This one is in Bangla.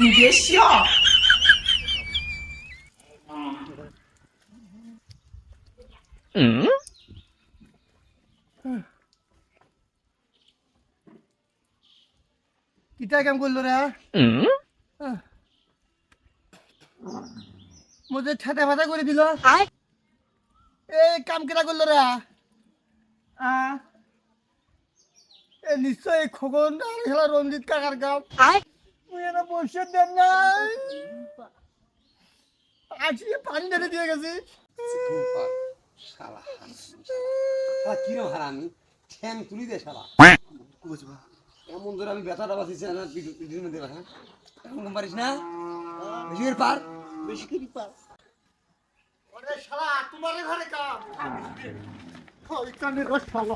你别笑。 কিটা কাম করলো রে মধ্যে ঠেটা ফাটা করে দিল এই কাম কেটা করলো রে আ? এ নিশ্চয় এই খোকন আর খেলা রঞ্জিত কাকার কাম এটা পয়সা দেন নাই আজকে পানি ঢেলে দিয়ে গেছি শালা শালা কিরম হারামি ঠ্যাং তুলি দে শালা। এমন ধরে আমি ব্যথাটা বাঁচিয়েছি না পিঠের মধ্যে হ্যাঁ? এমন পারিস না? বেশি করে পার। বেশি করি শালা তোমার ঘরে কাম। ওই কানে রস শালা।